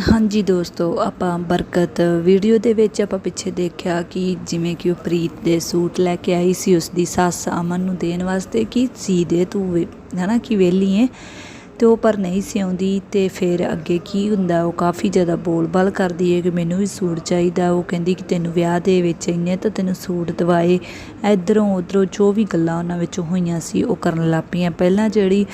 ਹਾਂਜੀ ਦੋਸਤੋ, ਆਪਾਂ ਬਰਕਤ ਵੀਡੀਓ ਦੇ ਵਿੱਚ ਆਪਾਂ ਪਿੱਛੇ ਦੇਖਿਆ ਕਿ ਜਿਵੇਂ ਕਿ ਉਹ ਪ੍ਰੀਤ ਦੇ ਸੂਟ ਲੈ ਕੇ ਆਈ ਸੀ ਉਸ ਦੀ ਸੱਸ ਅਮਨ ਨੂੰ ਦੇਣ ਵਾਸਤੇ ਕਿ ਸੀ ਦੇ ਤੂੰ ਵੀ, ਹਨਾ, ਕਿ ਵੇਲੀ ਹੈ ਤੇ ਉਹ ਪਰ ਨਹੀਂ ਸੀ ਆਉਂਦੀ ਤੇ ਫਿਰ ਅੱਗੇ ਕੀ ਹੁੰਦਾ, ਉਹ ਕਾਫੀ ਜ਼ਿਆਦਾ ਬੋਲਬਾਲ ਕਰਦੀ ਹੈ ਕਿ ਮੈਨੂੰ ਵੀ ਸੂਟ ਚਾਹੀਦਾ। ਉਹ ਕਹਿੰਦੀ ਕਿ ਤੈਨੂੰ ਵਿਆਹ ਦੇ ਵਿੱਚ ਇੰਨੇ ਤਾਂ ਤੈਨੂੰ ਸੂਟ ਦਵਾਏ। ਇਧਰੋਂ ਉਧਰੋਂ ਜੋ ਵੀ ਗੱਲਾਂ ਉਹਨਾਂ ਵਿੱਚ ਹੋਈਆਂ ਸੀ, ਉਹ ਕਰਨ ਲੱਗ ਪਈਆਂ। ਪਹਿਲਾਂ ਜਿਹੜੀ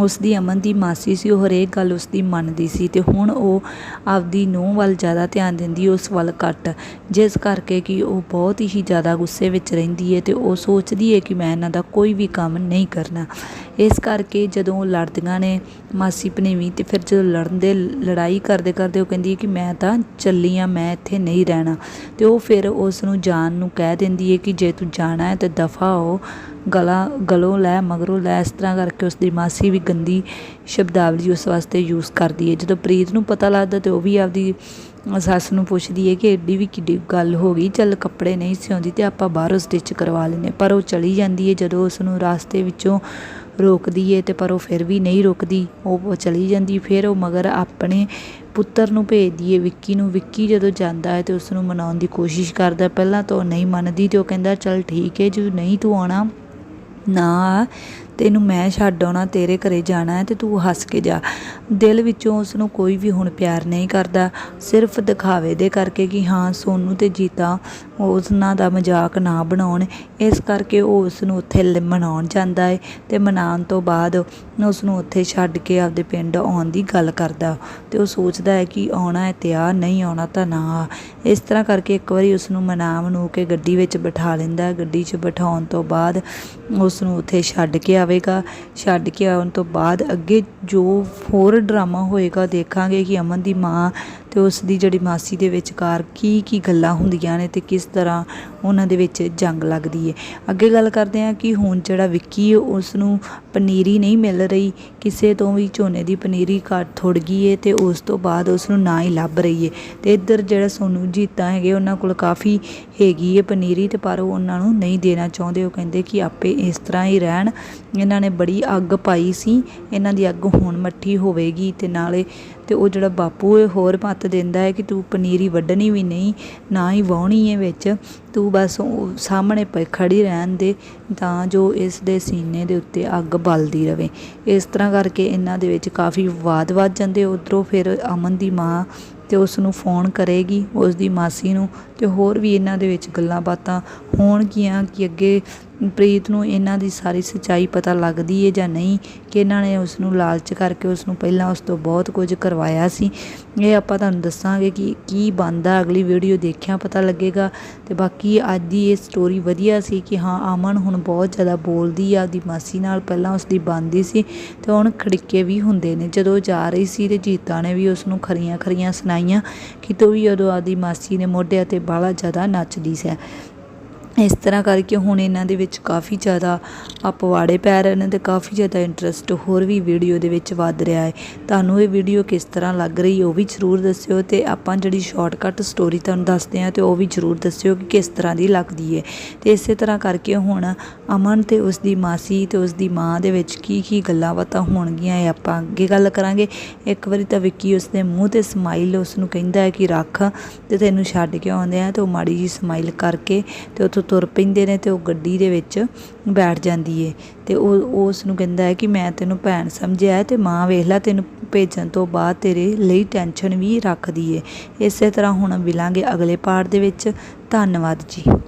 ਉਸ ਦੀ ਅਮਨ ਦੀ ਮਾਸੀ ਸੀ, ਉਹ ਹਰੇਕ ਗੱਲ ਉਸ ਦੀ ਮੰਨਦੀ ਸੀ ਤੇ ਹੁਣ ਉਹ ਆਪਦੀ ਨੂੰਹ ਵੱਲ ਜ਼ਿਆਦਾ ਧਿਆਨ ਦਿੰਦੀ, ਉਸ ਵੱਲ ਘੱਟ। ਜਿਸ ਕਰਕੇ ਕਿ ਉਹ ਬਹੁਤ ਹੀ ਜ਼ਿਆਦਾ ਗੁੱਸੇ ਵਿੱਚ ਰਹਿੰਦੀ ਹੈ ਤੇ ਉਹ ਸੋਚਦੀ ਹੈ ਕਿ ਮੈਂ ਇਹਨਾਂ ਦਾ ਕੋਈ ਵੀ ਕੰਮ ਨਹੀਂ ਕਰਨਾ। ਇਸ ਕਰਕੇ ਜਦੋਂ ਉਹ ਲੜਦੀਆਂ ਨੇ, ਮਾਸੀ ਭਣੇਵੀਂ ਤੇ ਫਿਰ ਜਦੋਂ ਲੜਨ ਦੇ, ਲੜਾਈ ਕਰਦੇ ਕਰਦੇ ਉਹ ਕਹਿੰਦੀ ਹੈ ਕਿ ਮੈਂ ਤਾਂ ਚੱਲੀ ਆ, ਮੈਂ ਇੱਥੇ ਨਹੀਂ ਰਹਿਣਾ। ਤੇ ਉਹ ਫਿਰ ਉਸ ਨੂੰ ਜਾਣ ਨੂੰ ਕਹਿ ਦਿੰਦੀ ਹੈ ਕਿ ਜੇ ਤੂੰ ਜਾਣਾ ਹੈ ਤੇ ਦਫਾ ਹੋ, ਗਲਾ, ਗਲੋਂ ਲੈ, ਮਗਰੋਂ ਲੈ। ਇਸ ਤਰ੍ਹਾਂ ਕਰਕੇ ਉਸ ਦੀ ਮਾਸੀ ਵੀ ਗੰਦੀ ਸ਼ਬਦਾਵਲੀ ਉਸ ਵਾਸਤੇ ਯੂਜ਼ ਕਰਦੀ ਹੈ। ਜਦੋਂ ਪ੍ਰੀਤ ਨੂੰ ਪਤਾ ਲੱਗਦਾ ਤੇ ਉਹ ਵੀ ਆਪਦੀ ਸੱਸ ਨੂੰ ਪੁੱਛਦੀ ਹੈ ਕਿ ਐਡੀ ਵੀ ਕਿੱਡੀ ਗੱਲ ਹੋ ਗਈ, ਚੱਲ ਕੱਪੜੇ ਨਹੀਂ ਸਿਉਂਦੀ ਤੇ ਆਪਾਂ ਬਾਹਰੋਂ ਸਟਿਚ ਕਰਵਾ ਲੈਨੇ ਪਰ ਉਹ ਚਲੀ ਜਾਂਦੀ ਹੈ ਜਦੋਂ ਉਸ ਨੂੰ ਰਾਸਤੇ ਵਿੱਚੋਂ ਰੋਕਦੀ ਏ ਤੇ ਪਰ ਉਹ ਫਿਰ ਵੀ ਨਹੀਂ ਰੁਕਦੀ। ਉਹ ਚਲੀ ਜਾਂਦੀ, ਫਿਰ ਉਹ ਮਗਰ ਆਪਣੇ ਪੁੱਤਰ ਨੂੰ ਭੇਜਦੀ ਏ, ਵਿੱਕੀ ਨੂੰ। ਵਿੱਕੀ ਜਦੋਂ ਜਾਂਦਾ ਹੈ ਤੇ ਉਸ ਨੂੰ ਮਨਾਉਣ ਦੀ ਕੋਸ਼ਿਸ਼ ਕਰਦਾ, ਪਹਿਲਾਂ ਤਾਂ ਉਹ ਨਹੀਂ ਮੰਨਦੀ ਤੇ ਉਹ ਕਹਿੰਦਾ, ਚੱਲ ਠੀਕ ਹੈ ਜੇ ਨਹੀਂ, ਤੂੰ ਆਉਣਾ। ਨਾ ਤੈਨੂੰ ਮੈਂ ਛੱਡ ਆਉਣਾ, ਤੇਰੇ ਘਰੇ ਜਾਣਾ ਹੈ ਤੇ ਤੂੰ ਹੱਸ ਕੇ ਜਾ। ਦਿਲ ਵਿੱਚੋਂ ਉਸ ਨੂੰ ਕੋਈ ਵੀ ਹੁਣ ਪਿਆਰ ਨਹੀਂ ਕਰਦਾ। ਸਿਰਫ ਦਿਖਾਵੇ ਦੇ ਕਰਕੇ ਕਿ ਹਾਂ, ਸੋਨੂ ਤੇ ਜੀਤਾ ਉਹਨਾਂ ਦਾ ਮਜ਼ਾਕ ਨਾ ਬਣਾਉਣ। ਇਸ ਕਰਕੇ ਉਹ ਉਸ ਨੂੰ ਉੱਥੇ ਲ- ਮਨਾਉਣ ਜਾਂਦਾ ਹੈ ਤੇ ਮਨਾਉਣ ਤੋਂ ਬਾਅਦ ਉਸ ਨੂੰ ਉੱਥੇ ਛੱਡ ਕੇ ਆਪਦੇ ਪਿੰਡ ਆਉਣ ਦੀ ਗੱਲ ਕਰਦਾ। ਤੇ ਉਹ ਸੋਚਦਾ ਹੈ ਕਿ ਆਉਣਾ ਹੈ ਤੇ ਆ, ਨਹੀਂ ਆਉਣਾ ਤਾਂ ਨਾ ਆ। ਇਸ ਤਰ੍ਹਾਂ ਕਰਕੇ ਇੱਕ ਵਾਰੀ ਉਸ ਨੂੰ ਮਨਾ ਮਨੂ ਕੇ ਗੱਡੀ ਵਿੱਚ ਬਿਠਾ ਲੈਂਦਾ ਗੱਡੀ 'ਚ ਬਿਠਾਉਣ ਤੋਂ ਬਾਅਦ ਉਸ ਨੂੰ ਉੱਥੇ ਛੱਡ ਕੇ ਆਵੇਗਾ। ਛੱਡ ਕੇ ਆਉਣ ਤੋਂ ਬਾਅਦ ਅੱਗੇ ਜੋ ਹੋਰ ਡਰਾਮਾ ਹੋਏਗਾ, ਦੇਖਾਂਗੇ ਕਿ ਅਮਨ ਦੀ ਮਾਂ ਤੇ ਉਸ ਦੀ ਜਿਹੜੀ ਮਾਸੀ ਦੇ ਵਿਚਕਾਰ ਕੀ ਕੀ ਗੱਲਾਂ ਹੁੰਦੀਆਂ ਨੇ ਤੇ ਕਿਸ ਤਰ੍ਹਾਂ ਉਹਨਾਂ ਦੇ ਵਿੱਚ ਜੰਗ ਲੱਗਦੀ ਹੈ ਅੱਗੇ ਗੱਲ ਕਰਦੇ ਹਾਂ ਕਿ ਹੁਣ ਜਿਹੜਾ ਵਿੱਕੀ ਹੈ, ਉਸ ਨੂੰ ਪਨੀਰੀ ਨਹੀਂ ਮਿਲ ਰਹੀ ਕਿਸੇ ਤੋਂ ਵੀ ਝੋਨੇ ਦੀ ਪਨੀਰੀ ਘੱਟ ਥੁੜ ਗਈ ਹੈ ਤੇ ਉਸ ਤੋਂ ਬਾਅਦ ਉਸ ਨੂੰ ਨਾ ਹੀ ਲੱਭ ਰਹੀ ਹੈ ਤੇ ਇੱਧਰ ਜਿਹੜਾ ਸੋਨੂ ਜੀਤਾ ਹੈਗੇ ਉਹਨਾਂ ਕੋਲ ਕਾਫੀ ਹੈਗੀ ਹੈ ਪਨੀਰੀ ਤੇ ਪਰ ਉਹ ਉਹਨਾਂ ਨੂੰ ਨਹੀਂ ਦੇਣਾ ਚਾਹੁੰਦੇ। ਉਹ ਕਹਿੰਦੇ ਕਿ ਆਪੇ ਇਸ ਤਰ੍ਹਾਂ ਹੀ ਰਹਿਣ। ਇਹਨਾਂ ਨੇ ਬੜੀ ਅੱਗ ਪਾਈ ਸੀ। ਇਹਨਾਂ ਦੀ ਅੱਗ ਹੁਣ ਮੱਠੀ ਹੋਵੇਗੀ ਤੇ ਨਾਲੇ ਤੇ ਉਹ ਜਿਹੜਾ ਬਾਪੂ ਹੈ, ਹੋਰ ਮੱਤ ਦਿੰਦਾ ਹੈ ਕਿ ਤੂੰ ਪਨੀਰੀ ਵੱਢਣੀ ਵੀ ਨਹੀਂ, ਨਾ ਹੀ ਵਾਹੁਣੀ ਹੈ ਵਿੱਚ। ਤੂੰ ਬਸ ਉਹ ਸਾਹਮਣੇ ਪਈ ਖੜੀ ਰਹਿਣ ਦੇ, ਤਾਂ ਜੋ ਇਸ ਦੇ ਸੀਨੇ ਦੇ ਉੱਤੇ ਅੱਗ ਬਲਦੀ ਰਵੇ। ਇਸ ਤਰ੍ਹਾਂ ਕਰਕੇ ਇਹਨਾਂ ਦੇ ਵਿੱਚ ਕਾਫੀ ਵਾਦ ਵੱਧ ਜਾਂਦੇ। ਉਧਰੋਂ ਫਿਰ ਅਮਨ ਦੀ ਮਾਂ ਤੇ ਉਸ ਨੂੰ ਫੋਨ ਕਰੇਗੀ, ਉਸ ਦੀ ਮਾਸੀ ਨੂੰ ਤੇ ਹੋਰ ਵੀ ਇਹਨਾਂ ਦੇ ਵਿੱਚ ਗੱਲਾਂ ਬਾਤਾਂ ਹੋਣਗੀਆਂ ਕਿ ਅੱਗੇ ਪ੍ਰੀਤ ਨੂੰ ਇਹਨਾਂ ਦੀ ਸਾਰੀ ਸੱਚਾਈ ਪਤਾ ਲੱਗਦੀ ਹੈ ਜਾਂ ਨਹੀਂ, ਕਿ ਇਹਨਾਂ ਨੇ ਉਸ ਨੂੰ ਲਾਲਚ ਕਰਕੇ ਉਸ ਨੂੰ ਪਹਿਲਾਂ ਉਸ ਤੋਂ ਬਹੁਤ ਕੁਝ ਕਰਵਾਇਆ ਸੀ। ਇਹ ਆਪਾਂ ਤੁਹਾਨੂੰ ਦੱਸਾਂਗੇ ਕਿ ਕੀ ਬਣਦਾ। ਅਗਲੀ ਵੀਡੀਓ ਦੇਖਿਆ ਪਤਾ ਲੱਗੇਗਾ ਤੇ ਬਾਕੀ ਕਿ ਅੱਜ ਦੀ ਇਹ ਸਟੋਰੀ ਵਧੀਆ ਸੀ ਕਿ ਹਾਂ, ਅਮਨ ਹੁਣ ਬਹੁਤ ਜ਼ਿਆਦਾ ਬੋਲਦੀ ਆ, ਆਪਦੀ ਮਾਸੀ ਨਾਲ ਪਹਿਲਾਂ ਉਸ ਦੀ ਬੰਦੀ ਸੀ ਤੇ ਹੁਣ ਖੜਿੱਕੇ ਵੀ ਹੁੰਦੇ ਨੇ। ਜਦੋਂ ਜਾ ਰਹੀ ਸੀ ਤੇ ਜੀਤਾ ਨੇ ਵੀ ਉਸ ਨੂੰ ਖਰੀਆਂ ਖਰੀਆਂ ਸੁਣਾਈਆਂ ਕਿ ਤੂੰ ਵੀ ਉਦੋਂ ਆਪਦੀ ਮਾਸੀ ਨੇ ਮੋਢਿਆਂ ਤੇ ਬਾਹਲਾ ਜ਼ਿਆਦਾ ਨੱਚਦੀ ਸੀ। ਇਸ ਤਰ੍ਹਾਂ ਕਰਕੇ ਹੁਣ ਇਹਨਾਂ ਦੇ ਵਿੱਚ ਕਾਫੀ ਜ਼ਿਆਦਾ ਅਪਵਾੜੇ ਪੈ ਰਹੇ ਨੇ ਤੇ ਕਾਫੀ ਜ਼ਿਆਦਾ ਇੰਟਰਸਟ ਹੋਰ ਵੀ ਵੀਡੀਓ ਦੇ ਵਿੱਚ ਵੱਧ ਰਿਹਾ ਹੈ। ਤੁਹਾਨੂੰ ਇਹ ਵੀਡੀਓ ਕਿਸ ਤਰ੍ਹਾਂ ਲੱਗ ਰਹੀ ਉਹ ਵੀ ਜ਼ਰੂਰ ਦੱਸਿਓ ਤੇ ਆਪਾਂ ਜਿਹੜੀ ਸ਼ਾਰਟਕਟ ਸਟੋਰੀ ਤੁਹਾਨੂੰ ਦੱਸਦੇ ਹਾਂ ਤੇ ਉਹ ਵੀ ਜ਼ਰੂਰ ਦੱਸਿਓ ਕਿ ਕਿਸ ਤਰ੍ਹਾਂ ਦੀ ਲੱਗਦੀ ਹੈ। ਤੇ ਇਸੇ ਤਰ੍ਹਾਂ ਕਰਕੇ ਹੁਣ ਅਮਨ ਤੇ ਉਸ ਦੀ ਮਾਸੀ ਤੇ ਉਸ ਦੀ ਮਾਂ ਦੇ ਵਿੱਚ ਕੀ ਕੀ ਗੱਲਾਂ ਬਾਤਾਂ ਹੋਣਗੀਆਂ ਇਹ ਆਪਾਂ ਅੱਗੇ ਗੱਲ ਕਰਾਂਗੇ। ਇੱਕ ਵਾਰੀ ਤਾਂ ਵਿੱਕੀ ਉਸ ਦੇ ਮੂੰਹ ਤੇ ਸਮਾਈਲ ਉਸ ਨੂੰ ਕਹਿੰਦਾ ਹੈ ਕਿ ਰੱਖ ਤੇ ਤੈਨੂੰ ਛੱਡ ਕੇ ਆਉਂਦੇ ਆ ਤੇ ਉਹ ਮਾੜੀ ਜੀ ਸਮਾਈਲ ਕਰਕੇ ਤੇ ਉੱਥੋਂ ਤੁਰ ਪੈਂਦੇ ਨੇ ਤੇ ਉਹ ਗੱਡੀ ਦੇ ਵਿੱਚ ਬੈਠ ਜਾਂਦੀ ਏ। ਤੇ ਉਹ ਉਸ ਨੂੰ ਕਹਿੰਦਾ ਹੈ ਕਿ ਮੈਂ ਤੈਨੂੰ ਭੈਣ ਸਮਝਿਆ ਹੈ ਤੇ ਮਾਂ ਵੇਖ ਲੈ, ਤੈਨੂੰ ਭੇਜਣ ਤੋਂ ਬਾਅਦ ਤੇਰੇ ਲਈ ਟੈਨਸ਼ਨ ਵੀ ਰੱਖਦੀ ਏ। ਇਸੇ ਤਰ੍ਹਾਂ ਹੁਣ ਮਿਲਾਂਗੇ ਅਗਲੇ ਪਾਠ ਦੇ ਵਿੱਚ। ਧੰਨਵਾਦ ਜੀ।